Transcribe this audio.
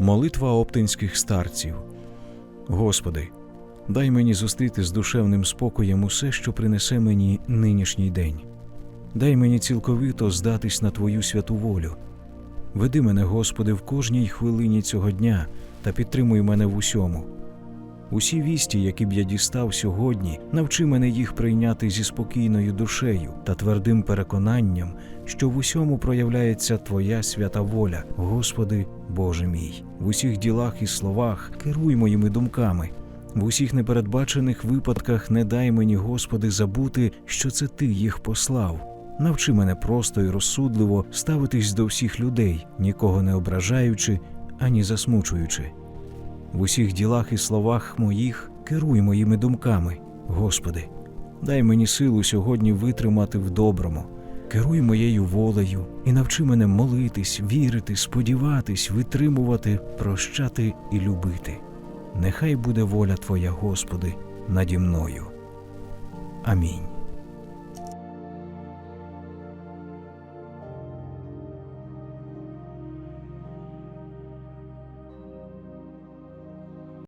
Молитва оптинських старців. Господи, дай мені зустріти з душевним спокоєм усе, що принесе мені нинішній день. Дай мені цілковито здатись на Твою святу волю. Веди мене, Господи, в кожній хвилині цього дня та підтримуй мене в усьому. Усі вісті, які б я дістав сьогодні, навчи мене їх прийняти зі спокійною душею та твердим переконанням, що в усьому проявляється Твоя свята воля, Господи, Боже мій. В усіх ділах і словах керуй моїми думками. В усіх непередбачених випадках не дай мені, Господи, забути, що це Ти їх послав. Навчи мене просто і розсудливо ставитись до всіх людей, нікого не ображаючи ані засмучуючи. В усіх ділах і словах моїх керуй моїми думками, Господи. Дай мені силу сьогодні витримати в доброму, керуй моєю волею і навчи мене молитись, вірити, сподіватись, витримувати, прощати і любити. Нехай буде воля Твоя, Господи, наді мною. Амінь.